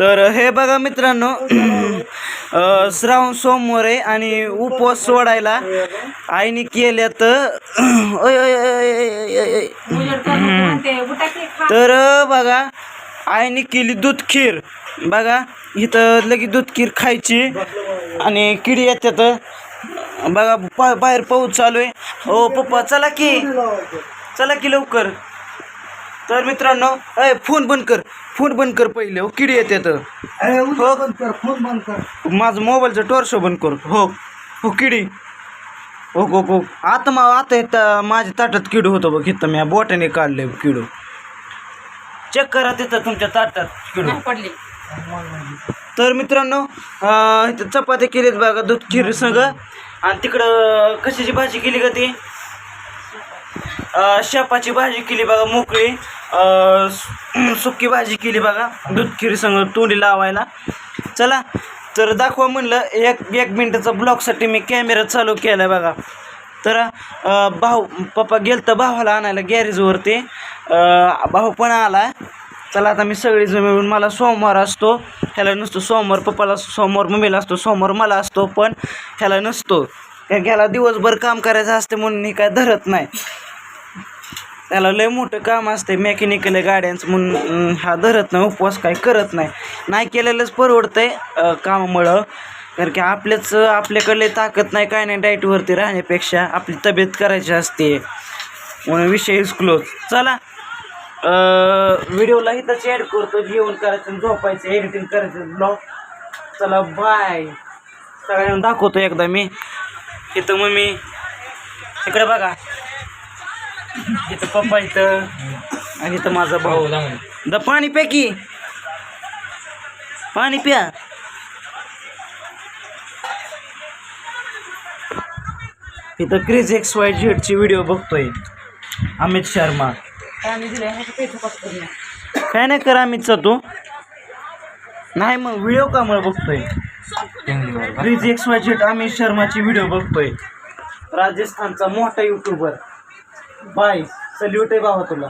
तर हे बघा मित्रांनो श्रावण सोमवार आहे आणि उपवास सोडायला आईने केल्या तर तर बघा आईने केली दूध खीर. बघा इथं लगेच दूध खीर खायची आणि किडी येतात बघा बाहेर पाऊस चालू आहे. हो पप्पा चला की चला की लवकर. तर मित्रांनो अय फोन बंद कर फोन बंद कर पहिले हो किडी उद्या बंद कर फोन बंद कर. माझं मोबाईलचं टॉर्च बंद कर हो. हो किडी. हो हो हो. आता मा आता इथं माझ्या ताटात किडू होतो बघ इथं मी बोटाने काढले किडू. चेक करा तिथं तुमच्या ताटात किडू. पडली. तर मित्रांनो इथं चपात्या केलीत बघा दूध खीर संग आणि तिकडं कशाची भाजी केली का ती? शेपाची भाजी केली बघा मोकळी. सु- सुकी भाजी केली बघा दूधखिरीसंग तोंडी लावायला. चला तर दाखवा म्हणलं एक एक मिनटाचा ब्लॉगसाठी मी कॅमेरा चालू केला बघा. तर भाऊ पप्पा गेल तर भावाला आणायला गॅरेजवरती भाऊ पण आला चला आता मी सगळी मिळून मला सोमवार असतो. ह्याला नसतो सोमवार पप्पाला सोमवार मम्मीला असतो सोमवार मला असतो पण ह्याला नसतो. कारण ह्याला दिवसभर काम करायचं असते म्हणून हे काय धरत नाही. त्याला लय मोठं काम असते मेकॅनिकल गाड्यांचं म्हणून हा धरत नाही उपवास काय करत नाही. नाही केलेलंच परवडतंय कामामुळं. कारण की आपल्याच आपल्याकडले ताकद नाही काय नाही डाईटवरती राहण्यापेक्षा आपली तब्येत करायची असते. म्हणून विषय क्लोज चला व्हिडिओला इथंच ॲड करतो जेवण करायचं आणि झोपायचं एडिटिंग करायचं ब्लॉग चला बाय सगळ्यांना दाखवतो एकदा मी. इथं मम्मी. इकडे बघा. इथं पप्पा इथं. आणि इथं माझा भाऊ. द पाणी प्या की. पाणी प्या. इथं क्रेज एक्स वाय झेडची व्हिडिओ बघतोय. अमित शर्मा. काय नाही कर अमितचा तू. नाही मग व्हिडिओ का मला बघतोय. क्रेज एक्स वाय अमित शर्माची व्हिडिओ बघतोय. राजस्थानचा मोठा युट्यूबर बाय सल्यूट आहे बाबा तुला.